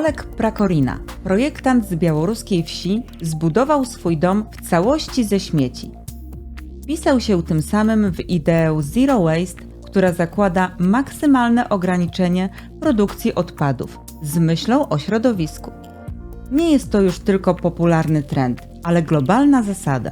Oleg Prakorina, projektant z białoruskiej wsi, zbudował swój dom w całości ze śmieci. Wpisał się tym samym w ideę Zero Waste, która zakłada maksymalne ograniczenie produkcji odpadów z myślą o środowisku. Nie jest to już tylko popularny trend, ale globalna zasada.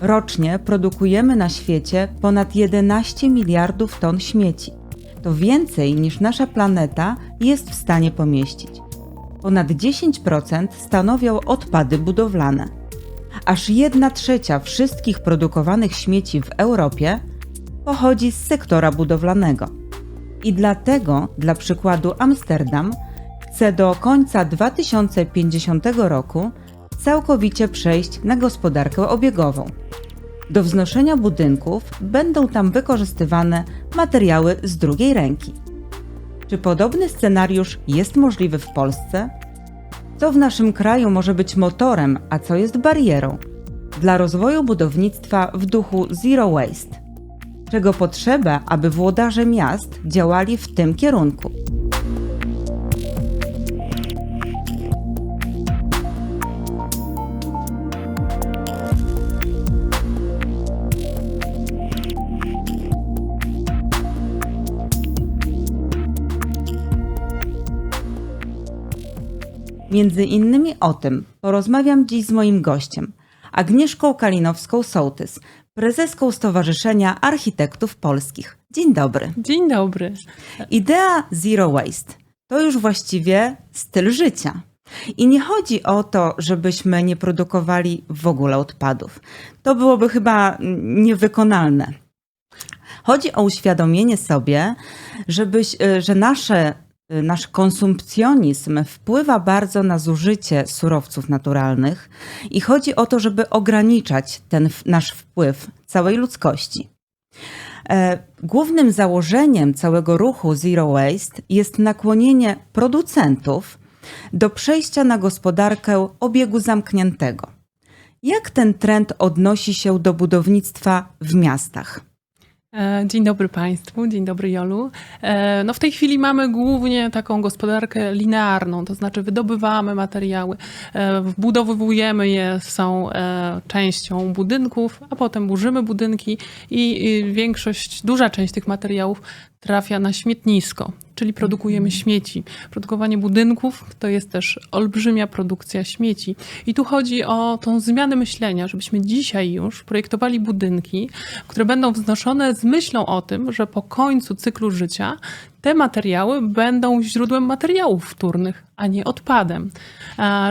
Rocznie produkujemy na świecie ponad 11 miliardów ton śmieci. To więcej niż nasza planeta jest w stanie pomieścić. Ponad 10% stanowią odpady budowlane. Aż 1 trzecia wszystkich produkowanych śmieci w Europie pochodzi z sektora budowlanego. I dlatego, dla przykładu, Amsterdam chce do końca 2050 roku całkowicie przejść na gospodarkę obiegową. Do wznoszenia budynków będą tam wykorzystywane materiały z drugiej ręki. Czy podobny scenariusz jest możliwy w Polsce? Co w naszym kraju może być motorem, a co jest barierą dla rozwoju budownictwa w duchu Zero Waste? Czego potrzeba, aby włodarze miast działali w tym kierunku? Między innymi o tym porozmawiam dziś z moim gościem, Agnieszką Kalinowską-Sołtys, prezeską Stowarzyszenia Architektów Polskich. Dzień dobry. Dzień dobry. Idea Zero Waste to już właściwie styl życia. I nie chodzi o to, żebyśmy nie produkowali w ogóle odpadów. To byłoby chyba niewykonalne. Chodzi o uświadomienie sobie, żebyś, y, że nasze, nasz konsumpcjonizm wpływa bardzo na zużycie surowców naturalnych i chodzi o to, żeby ograniczać ten nasz wpływ całej ludzkości. E, Głównym założeniem całego ruchu Zero Waste jest nakłonienie producentów do przejścia na gospodarkę obiegu zamkniętego. Jak ten trend odnosi się do budownictwa w miastach? E, Dzień dobry Państwu, dzień dobry Jolu. E, No w tej chwili mamy głównie taką gospodarkę linearną, to znaczy wydobywamy materiały, e, wbudowujemy je, są częścią budynków, a potem burzymy budynki i większość, duża część tych materiałów trafia na śmietnisko, czyli produkujemy śmieci. Produkowanie budynków to jest też olbrzymia produkcja śmieci. I tu chodzi o tą zmianę myślenia, żebyśmy dzisiaj już projektowali budynki, które będą wznoszone z myślą o tym, że po końcu cyklu życia te materiały będą źródłem materiałów wtórnych, a nie odpadem.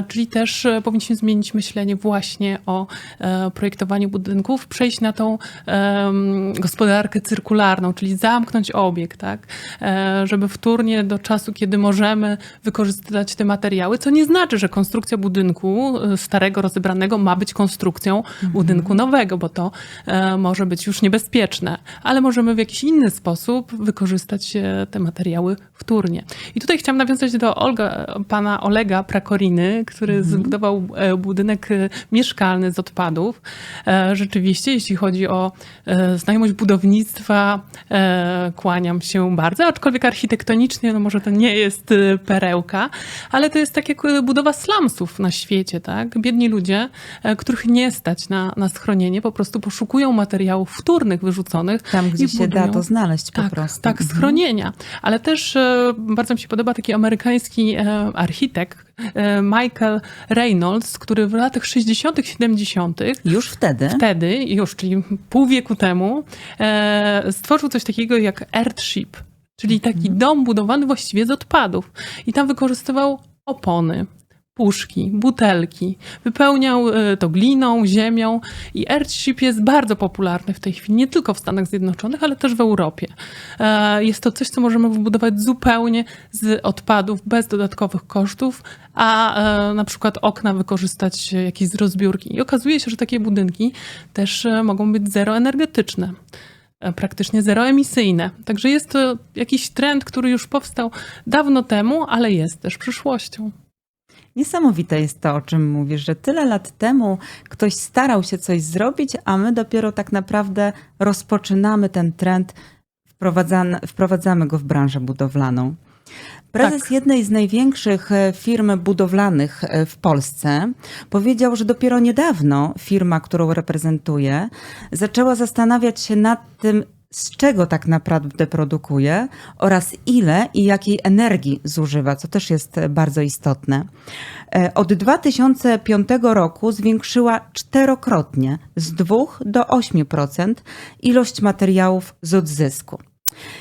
Czyli też e, powinniśmy zmienić myślenie właśnie o e, projektowaniu budynków, przejść na tą gospodarkę cyrkularną, czyli zamknąć obieg, tak? E, żeby wtórnie do czasu, kiedy możemy wykorzystywać te materiały, co nie znaczy, że konstrukcja budynku starego, rozebranego ma być konstrukcją budynku nowego, bo to może być już niebezpieczne, ale możemy w jakiś inny sposób wykorzystać te materiały wtórnie. I tutaj chciałam nawiązać do Olga, pana Olega Prakoriny, który zbudował e, budynek e, mieszkalny z odpadów. E, Rzeczywiście, jeśli chodzi o znajomość budownictwa, kłaniam się bardzo, aczkolwiek architektonicznie, no może to nie jest perełka, ale to jest tak jak budowa slumsów na świecie, tak? Biedni ludzie, których nie stać na, na schronienie, po prostu poszukują materiałów wtórnych wyrzuconych. Tam, gdzie się da budują- to znaleźć po tak, prostu. Tak, Mhm. schronienia. Ale też bardzo mi się podoba taki amerykański architekt e, Michael Reynolds, który w latach 60., 70. Już wtedy? wtedy, już, czyli pół wieku temu, e, stworzył coś takiego jak Earthship, czyli taki dom budowany właściwie z odpadów. I tam wykorzystywał opony. Puszki, butelki, wypełniał e, to gliną, ziemią i Earthship jest bardzo popularny w tej chwili, nie tylko w Stanach Zjednoczonych, ale też w Europie. E, Jest to coś, co możemy wybudować zupełnie z odpadów, bez dodatkowych kosztów, a e, na przykład okna wykorzystać jakieś z rozbiórki. I okazuje się, że takie budynki też mogą być zeroenergetyczne praktycznie zeroemisyjne. Także jest to jakiś trend, który już powstał dawno temu, ale jest też przyszłością. Niesamowite jest to, o czym mówisz, że tyle lat temu ktoś starał się coś zrobić, a my dopiero tak naprawdę rozpoczynamy ten trend, wprowadzamy, go w branżę budowlaną. Prezes Tak. jednej z największych e, firm budowlanych e, w Polsce powiedział, że dopiero niedawno firma, którą reprezentuje, zaczęła zastanawiać się nad tym, z czego tak naprawdę produkuje oraz ile i jakiej energii zużywa, co też jest e, bardzo istotne. E, Od 2005 roku zwiększyła czterokrotnie z 2 do 8% ilość materiałów z odzysku.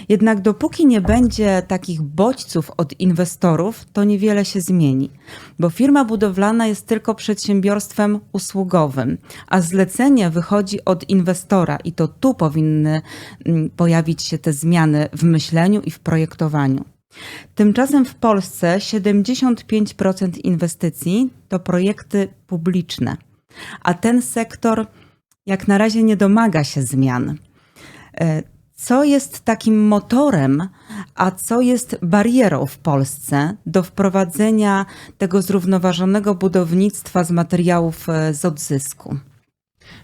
Jednak dopóki nie będzie takich bodźców od inwestorów, to niewiele się zmieni, bo firma budowlana jest tylko przedsiębiorstwem usługowym, a zlecenie wychodzi od inwestora i to tu powinny mm, pojawić się te zmiany w myśleniu i w projektowaniu. Tymczasem w Polsce 75% inwestycji to projekty publiczne, a ten sektor jak na razie nie domaga się zmian. Co jest takim motorem, a co jest barierą w Polsce do wprowadzenia tego zrównoważonego budownictwa z materiałów e, z odzysku?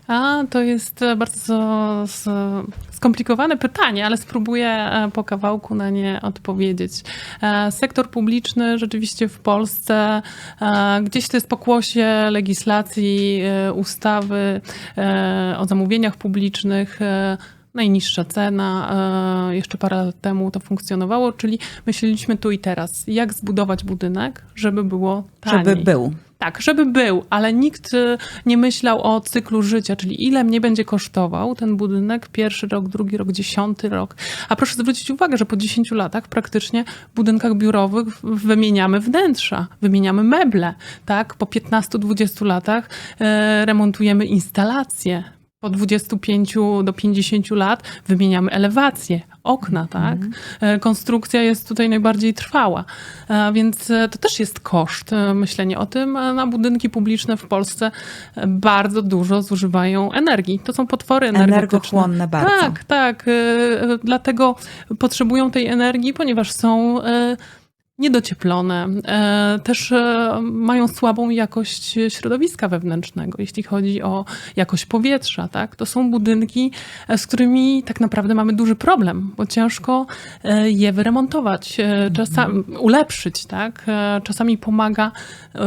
A to jest e, bardzo skomplikowane pytanie, ale spróbuję e, po kawałku na nie odpowiedzieć. Sektor publiczny rzeczywiście w Polsce gdzieś to jest pokłosie legislacji, ustawy o zamówieniach publicznych. E, Najniższa cena, e, jeszcze parę lat temu to funkcjonowało, czyli myśleliśmy tu i teraz, jak zbudować budynek, żeby było taniej. Żeby był. Tak, żeby był, ale nikt y, nie myślał o cyklu życia, czyli ile mnie będzie kosztował ten budynek, pierwszy rok, drugi rok, dziesiąty rok. A proszę zwrócić uwagę, że po 10 latach praktycznie w budynkach biurowych wymieniamy wnętrza, wymieniamy meble, tak? Po 15-20 latach e, remontujemy instalacje. Po 25 do 50 lat wymieniamy elewacje, okna, tak? E, Konstrukcja jest tutaj najbardziej trwała, E, więc e, to też jest koszt myślenie o tym. A Na budynki publiczne w Polsce bardzo dużo zużywają energii. To są potwory energetyczne. Energochłonne bardzo. Tak, tak. Dlatego potrzebują tej energii, ponieważ są niedocieplone. E, Też e, mają słabą jakość środowiska wewnętrznego, jeśli chodzi o jakość powietrza. Tak? To są budynki, e, z którymi tak naprawdę mamy duży problem, bo ciężko je wyremontować, czasami ulepszyć. Tak? Czasami pomaga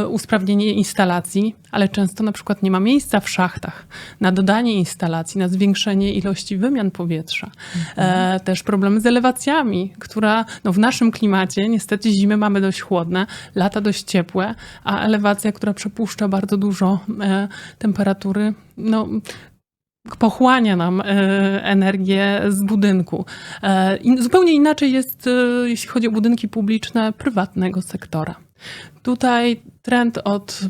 usprawnienie instalacji, ale często na przykład nie ma miejsca w szachtach na dodanie instalacji, na zwiększenie ilości wymian powietrza. E, też problemy z elewacjami, która no, w naszym klimacie niestety zimy mamy dość chłodne, lata dość ciepłe, a elewacja, która przepuszcza bardzo dużo e, temperatury, no, pochłania nam e, energię z budynku. E, zupełnie inaczej jest, jeśli chodzi o budynki publiczne prywatnego sektora. Tutaj trend od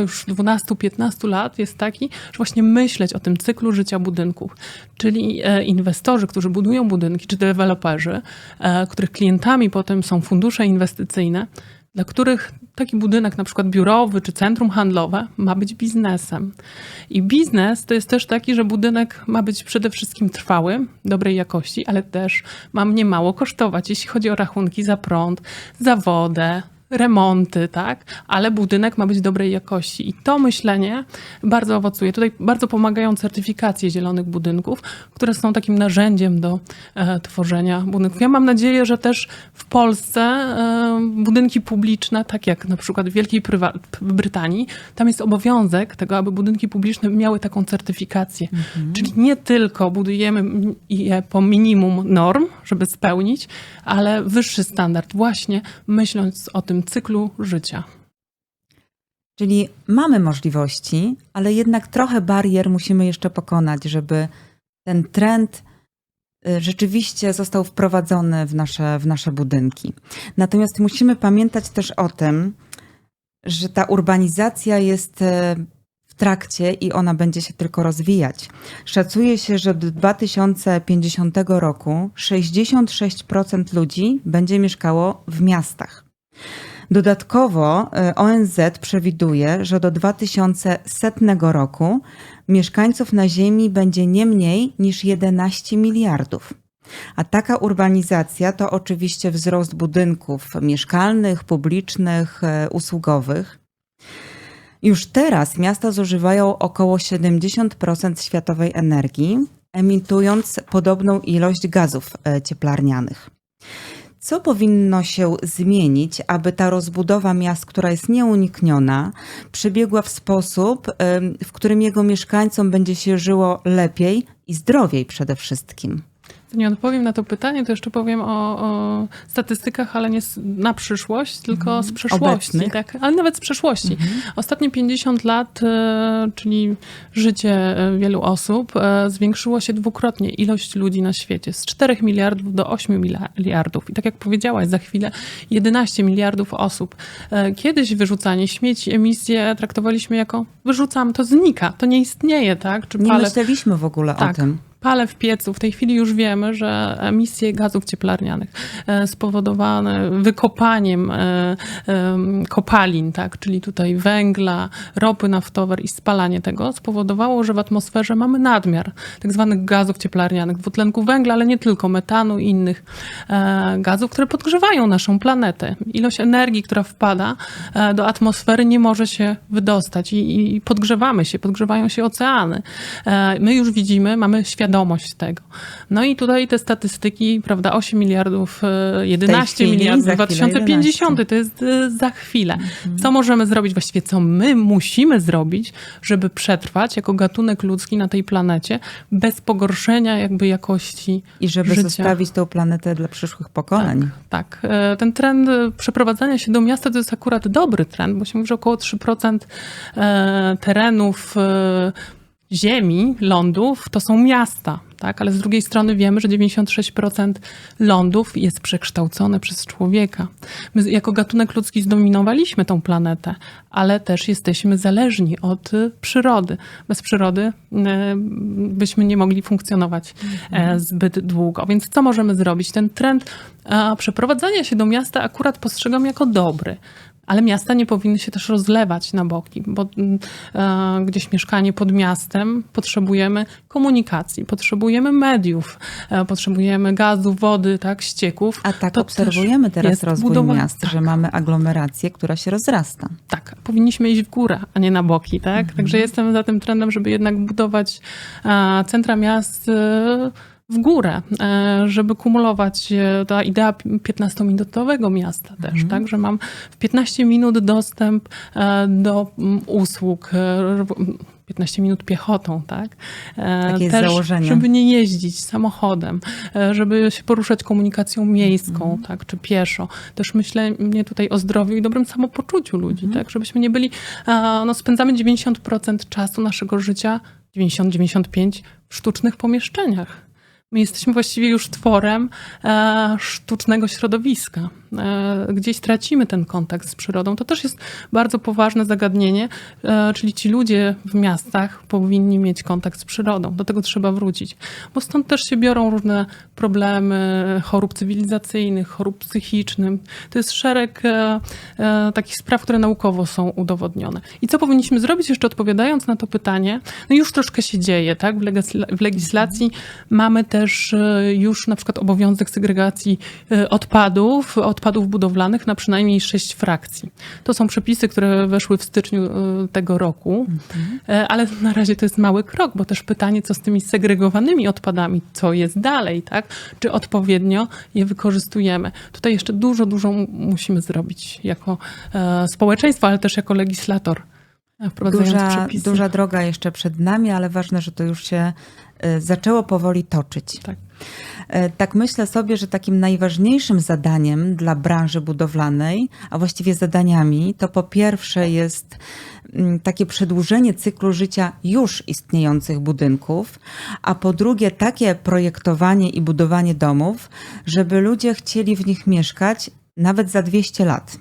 już 12-15 lat jest taki, że właśnie myśleć o tym cyklu życia budynków, czyli e, inwestorzy, którzy budują budynki, czy deweloperzy, e, których klientami potem są fundusze inwestycyjne, dla których taki budynek, na przykład biurowy czy centrum handlowe, ma być biznesem. I biznes to jest też taki, że budynek ma być przede wszystkim trwały, dobrej jakości, ale też ma mnie mało kosztować, jeśli chodzi o rachunki za prąd, za wodę, remonty, tak? Ale budynek ma być dobrej jakości. I to myślenie bardzo owocuje. Tutaj bardzo pomagają certyfikacje zielonych budynków, które są takim narzędziem do e, tworzenia budynków. Ja mam nadzieję, że też w Polsce e, budynki publiczne, tak jak na przykład w Wielkiej Prywa- Brytanii, tam jest obowiązek tego, aby budynki publiczne miały taką certyfikację. Czyli nie tylko budujemy je po minimum norm, żeby spełnić, ale wyższy standard, właśnie myśląc o tym cyklu życia. Czyli mamy możliwości, ale jednak trochę barier musimy jeszcze pokonać, żeby ten trend y, rzeczywiście został wprowadzony w nasze, w nasze budynki. Natomiast musimy pamiętać też o tym, że ta urbanizacja jest e, w trakcie i ona będzie się tylko rozwijać. Szacuje się, że do 2050 roku 66% ludzi będzie mieszkało w miastach. Dodatkowo e, ONZ przewiduje, że do 2100 roku mieszkańców na Ziemi będzie nie mniej niż 11 miliardów. A taka urbanizacja to oczywiście wzrost budynków mieszkalnych, publicznych, e, usługowych. Już teraz miasta zużywają około 70% światowej energii, emitując podobną ilość gazów e, cieplarnianych. Co powinno się zmienić, aby ta rozbudowa miast, która jest nieunikniona, przebiegła w sposób, w którym jego mieszkańcom będzie się żyło lepiej i zdrowiej przede wszystkim? Nie odpowiem na to pytanie, to jeszcze powiem o, o statystykach, ale nie z, na przyszłość, tylko z przeszłości. Obecnych. Tak, ale nawet z przeszłości. Ostatnie 50 lat, e, czyli życie e, wielu osób, e, zwiększyło się dwukrotnie ilość ludzi na świecie z 4 miliardów do 8 miliardów. I tak jak powiedziałaś, za chwilę 11 miliardów osób. Kiedyś wyrzucanie śmieci, emisje traktowaliśmy jako wyrzucam, to znika, to nie istnieje, tak? Czy Nie palę- myśleliśmy w ogóle o tak. tym. Pale w piecu. W tej chwili już wiemy, że emisje gazów cieplarnianych e, spowodowane wykopaniem e, em, kopalin, tak, czyli tutaj węgla, ropy naftowej i spalanie tego spowodowało, że w atmosferze mamy nadmiar tak zwanych gazów cieplarnianych, dwutlenku węgla, ale nie tylko, metanu i innych e, gazów, które podgrzewają naszą planetę. Ilość energii, która wpada e, do atmosfery nie może się wydostać i, i podgrzewamy się, podgrzewają się oceany. E, My już widzimy, mamy świadomość tego. No i tutaj te statystyki, prawda, 8 miliardów, e, 11 chwili, miliardów za w chwilę 2050, to jest e, za chwilę. Co możemy zrobić, właściwie co my musimy zrobić, żeby przetrwać jako gatunek ludzki na tej planecie bez pogorszenia jakby jakości I żeby życia. zostawić tą planetę dla przyszłych pokoleń. Tak, e, ten trend e, przeprowadzania się do miasta to jest akurat dobry trend, bo się mówi, że około 3% e, terenów ziemi, lądów to są miasta, tak? ale z drugiej strony wiemy, że 96% lądów jest przekształcone przez człowieka. My jako gatunek ludzki zdominowaliśmy tą planetę, ale też jesteśmy zależni od e, przyrody. Bez przyrody e, byśmy nie mogli funkcjonować e, zbyt długo. Więc co możemy zrobić? Ten trend przeprowadzania się do miasta akurat postrzegam jako dobry. Ale miasta nie powinny się też rozlewać na boki, bo mm, e, gdzieś mieszkanie pod miastem potrzebujemy komunikacji, potrzebujemy mediów, e, potrzebujemy gazu, wody, tak, ścieków. A tak To obserwujemy teraz rozwój budowa- miast, tak. że mamy aglomerację, która się rozrasta. Tak, powinniśmy iść w górę, a nie na boki, tak? Także jestem za tym trendem, żeby jednak budować e, centra miast w górę, e, żeby kumulować e, ta idea 15-minutowego miasta też, tak? Że mam w 15 minut dostęp e, do mm, usług, e, 15 minut piechotą, tak? Takie jest założenie. Żeby nie jeździć samochodem, żeby się poruszać komunikacją miejską, tak, czy pieszo. Też myślę mnie tutaj o zdrowiu i dobrym samopoczuciu ludzi, tak, żebyśmy nie byli, no spędzamy 90% czasu naszego życia, 90-95 w sztucznych pomieszczeniach. My jesteśmy właściwie już tworem e, sztucznego środowiska. E, gdzieś tracimy ten kontakt z przyrodą. To też jest bardzo poważne zagadnienie, e, czyli ci ludzie w miastach powinni mieć kontakt z przyrodą. Do tego trzeba wrócić, bo stąd też się biorą różne problemy chorób cywilizacyjnych, chorób psychicznych. To jest szereg e, takich spraw, które naukowo są udowodnione. I co powinniśmy zrobić, jeszcze odpowiadając na to pytanie? No już troszkę się dzieje, tak? W, legisla- w legislacji mamy też już na przykład obowiązek segregacji odpadów, odpadów budowlanych na przynajmniej sześć frakcji. To są przepisy, które weszły w styczniu e, tego roku, E, ale na razie to jest mały krok, bo też pytanie, co z tymi segregowanymi odpadami, co jest dalej, tak? Czy odpowiednio je wykorzystujemy? Tutaj jeszcze dużo, dużo musimy zrobić jako e, społeczeństwo, ale też jako legislator. Duża, duża droga jeszcze przed nami, ale ważne, że to już się zaczęło powoli toczyć. Tak. E, Tak myślę sobie, że takim najważniejszym zadaniem dla branży budowlanej, a właściwie zadaniami, to po pierwsze jest mm, takie przedłużenie cyklu życia już istniejących budynków, a po drugie takie projektowanie i budowanie domów, żeby ludzie chcieli w nich mieszkać nawet za 200 lat.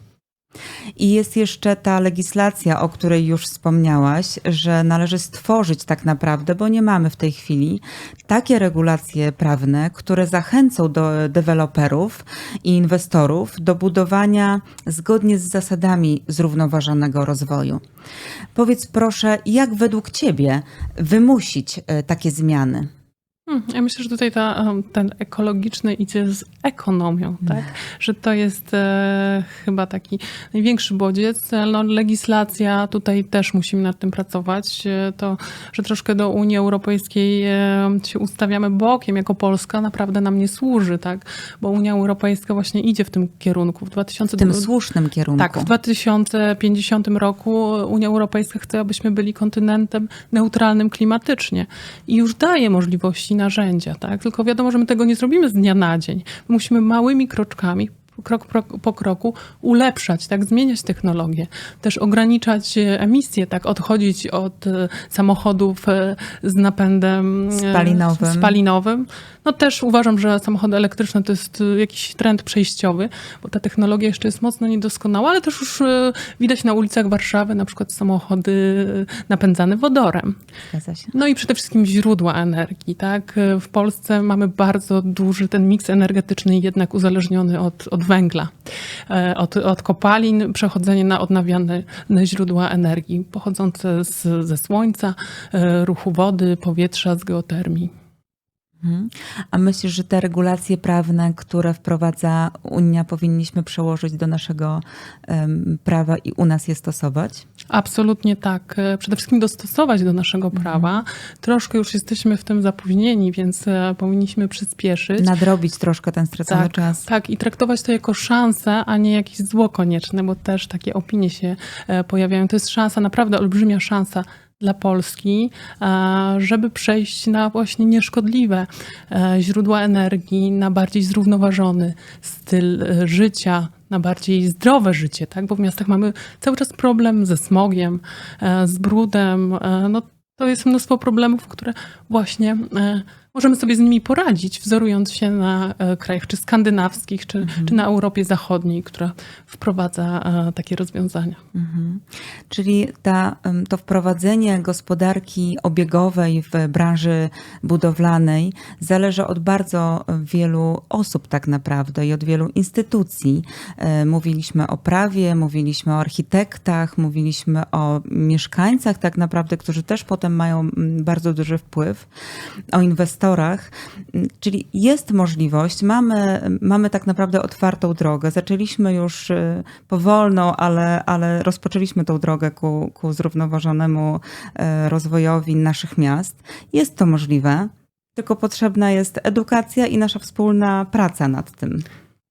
I jest jeszcze ta legislacja, o której już wspomniałaś, że należy stworzyć tak naprawdę, bo nie mamy w tej chwili, takie regulacje prawne, które zachęcą do deweloperów i inwestorów do budowania zgodnie z zasadami zrównoważonego rozwoju. Powiedz proszę, jak według Ciebie wymusić e, takie zmiany? Hmm, Ja myślę, że tutaj ta, ten ekologiczny idzie z ekonomią, tak? Że to jest e, chyba taki największy bodziec. No, legislacja, tutaj też musimy nad tym pracować. E, To, że troszkę do Unii Europejskiej e, się ustawiamy bokiem jako Polska, naprawdę nam nie służy, tak? Bo Unia Europejska właśnie idzie w tym kierunku. W W 2000 tym słusznym kierunku. tak, w 2050 roku Unia Europejska chce, abyśmy byli kontynentem neutralnym klimatycznie i już daje możliwości, narzędzia, tak? Tylko wiadomo, że my tego nie zrobimy z dnia na dzień. Musimy małymi kroczkami, krok po kroku ulepszać, tak, zmieniać technologię, też ograniczać e, emisje, tak, odchodzić od e, samochodów e, z napędem Spalinowym. spalinowym. No też uważam, że samochody elektryczne to jest jakiś trend przejściowy, bo ta technologia jeszcze jest mocno niedoskonała, ale też już widać na ulicach Warszawy na przykład samochody napędzane wodorem. No i przede wszystkim źródła energii, tak? W Polsce mamy bardzo duży ten miks energetyczny jednak uzależniony od, od węgla, e, od, od kopalin, przechodzenie na odnawialne źródła energii pochodzące z, ze słońca, e, ruchu wody, powietrza, z geotermii. Mhm. A myślisz, że te regulacje prawne, które wprowadza Unia, powinniśmy przełożyć do naszego prawa i u nas je stosować? Absolutnie tak. E, Przede wszystkim dostosować do naszego prawa. Troszkę już jesteśmy w tym zapóźnieni, więc e, powinniśmy przyspieszyć. Nadrobić troszkę ten stracony tak, czas. Tak, i traktować to jako szansę, a nie jakieś zło konieczne, bo też takie opinie się e, pojawiają. To jest szansa, naprawdę olbrzymia szansa dla Polski, e, żeby przejść na właśnie nieszkodliwe e, źródła energii, na bardziej zrównoważony styl e, życia, na bardziej zdrowe życie, tak? Bo w miastach mamy cały czas problem ze smogiem, z brudem. No, to jest mnóstwo problemów, które właśnie możemy sobie z nimi poradzić, wzorując się na e, krajach czy skandynawskich, czy, czy na Europie Zachodniej, która wprowadza e, takie rozwiązania. Mhm. Czyli ta, to wprowadzenie gospodarki obiegowej w branży budowlanej zależy od bardzo wielu osób tak naprawdę i od wielu instytucji. E, Mówiliśmy o prawie, mówiliśmy o architektach, mówiliśmy o mieszkańcach tak naprawdę, którzy też potem mają bardzo duży wpływ, o inwestorach. Mm, Czyli jest możliwość, mamy, mamy tak naprawdę otwartą drogę. Zaczęliśmy już y, powolną, ale, ale rozpoczęliśmy tą drogę ku, ku zrównoważonemu e, rozwojowi naszych miast. Jest to możliwe, tylko potrzebna jest edukacja i nasza wspólna praca nad tym.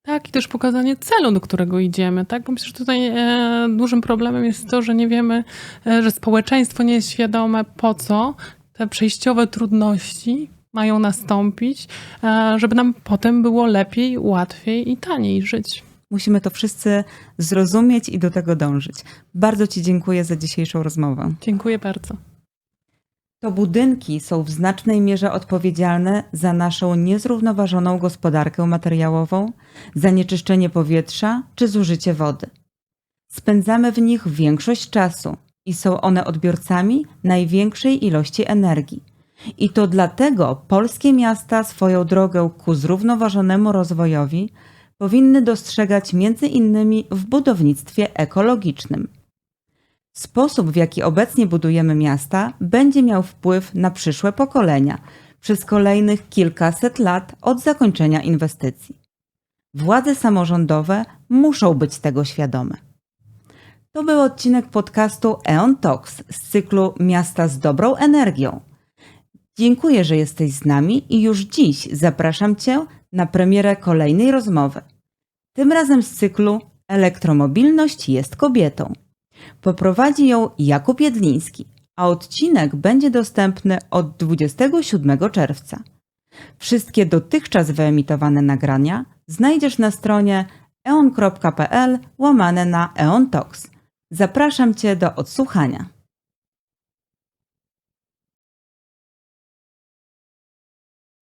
Tak, i też pokazanie celu, do którego idziemy, tak? Bo myślę, że tutaj e, dużym problemem jest to, że nie wiemy, e, że społeczeństwo nie jest świadome, po co te przejściowe trudności mają nastąpić, e, żeby nam potem było lepiej, łatwiej i taniej żyć. Musimy to wszyscy zrozumieć i do tego dążyć. Bardzo Ci dziękuję za dzisiejszą rozmowę. Dziękuję bardzo. To budynki są w znacznej mierze odpowiedzialne za naszą niezrównoważoną gospodarkę materiałową, zanieczyszczenie powietrza czy zużycie wody. Spędzamy w nich większość czasu i są one odbiorcami największej ilości energii. I to dlatego polskie miasta swoją drogę ku zrównoważonemu rozwojowi powinny dostrzegać między innymi w budownictwie ekologicznym. Sposób, w jaki obecnie budujemy miasta, będzie miał wpływ na przyszłe pokolenia przez kolejnych kilkaset lat od zakończenia inwestycji. Władze samorządowe muszą być tego świadome. To był odcinek podcastu Eon Talks z cyklu Miasta z dobrą energią. Dziękuję, że jesteś z nami i już dziś zapraszam Cię na premierę kolejnej rozmowy. Tym razem z cyklu Elektromobilność jest kobietą. Poprowadzi ją Jakub Jedliński, a odcinek będzie dostępny od 27 czerwca. Wszystkie dotychczas wyemitowane nagrania znajdziesz na stronie eon.pl łamane na Eon Talks. Zapraszam Cię do odsłuchania.